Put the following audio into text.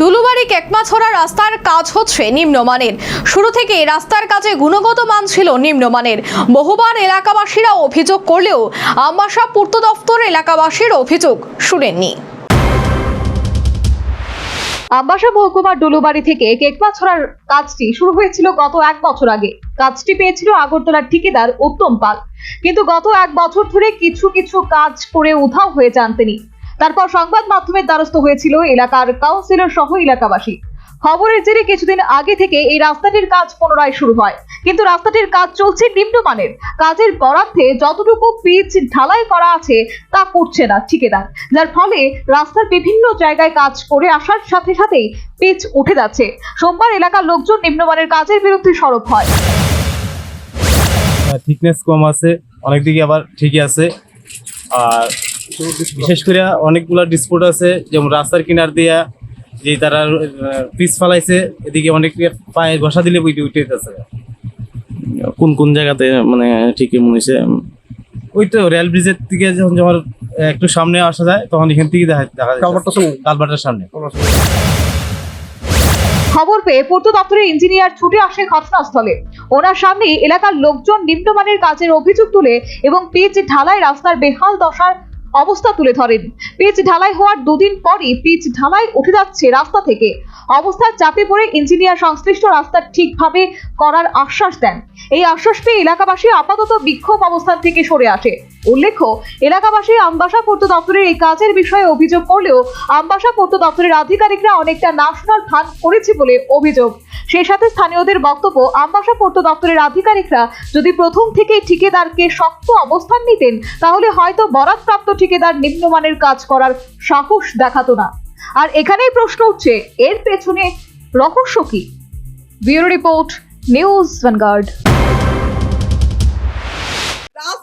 ডুলুবাড়ি কেকমাছড়া রাস্তার কাজ হচ্ছে নিম্নমানের। শুরু থেকে রাস্তার কাজে গুণগত মান ছিল নিম্নমানের। বহুবার এলাকাবাসীরা অভিযোগ করলেও আমবাসা পূর্ত দফতর এলাকাবাসীর অভিযোগ শুনেননি। আমবাসা মহকুমার ডুলুবাড়ি থেকে কেকমা ছড়ার কাজটি শুরু হয়েছিল গত এক বছর আগে। কাজটি পেয়েছিল আগরতলার ঠিকাদার উত্তম পাল। কিন্তু গত এক বছর ধরে কিছু কিছু কাজ করে উধাও হয়ে যান তিনি। তারপর সংবাদ মাধ্যমের দ্বারস্থ হয়েছিল এলাকার কাউন্সিলর সহ এলাকাবাসী। খবরের জেরে কিছুদিন আগে থেকে এই রাস্তাটির কাজ পুনরায় শুরু হয়। কিন্তু রাস্তাটির কাজ চলছে নিম্নমানের। কাজের বরাদ্দে যতটুকু পিচ ঢালাই করা আছে তা করছে না ঠিকাদার। যার ফলে রাস্তার বিভিন্ন জায়গায় কাজ করে আসার সাথে সাথেই পিচ উঠে যাচ্ছে। সোমবার এলাকার লোকজন নিম্নমানের কাজের বিরুদ্ধে সরব হয়। থিকনেস কম আছে অনেক দিকে আবার ঠিকই আছে। আর বিশেষ করে অনেকগুলা ডিসপুট আছে যেমন রাস্তার কিনার দিয়া যে তারা পিস ফালাইছে এদিকে অনেক পায়ে ঘষা দিলে বইটি উঠে আছে কোন কোন জায়গাতে মানে ঠিকই মনে হয়েছে ওই তো রেল ব্রিজের থেকে যখন যখন একটু সামনে আসা যায় তখন এখান থেকে দেখা দেখা যায় কালবাটার সামনে। খবর পেয়ে পূর্ত দপ্তরের ইঞ্জিনিয়ার ছুটে আসে ঘটনাস্থলে। ওনার সামনে এলাকার লোকজন নিম্নমানের কাজের অভিযোগ তুলে এবং পিচ ঢালাই রাস্তার বেহাল দশার অবস্থা তুলে ধরেন। পিচ ঢালাই হওয়ার দুদিন পরই পিচ ঢালাই উঠে যাচ্ছে রাস্তা থেকে। অবস্থার চাপে পড়ে ইঞ্জিনিয়ার সংশ্লিষ্ট রাস্তা ঠিকভাবে করার আশ্বাস দেন। এই আশ্বাস পেয়ে এলাকাবাসী আপাতত বিক্ষোভ অবস্থান থেকে সরে আসে। উল্লেখ্য, এলাকাবাসী আমবাসা পূর্ত দপ্তরের এই কাজের বিষয়ে অভিযোগ করলেও আমবাসা পূর্ত দপ্তরের আধিকারিকরা অনেকটা ন্যাশনাল ফান্ড করেছে বলে অভিযোগ। সেই সাথে স্থানীয়দের বক্তব্য, আমবাসা পূর্ত দপ্তরের আধিকারিকরা যদি প্রথম থেকেই ঠিকাদারকে শক্ত অবস্থান নিতেন, তাহলে হয়তো বরাদপ্রাপ্ত ঠিকাদার নিম্নমানের কাজ করার সাহস দেখাতো না। আর এখানেই প্রশ্ন উঠছে, এর পেছনে রহস্য কি? Bureau report, news Vanguard.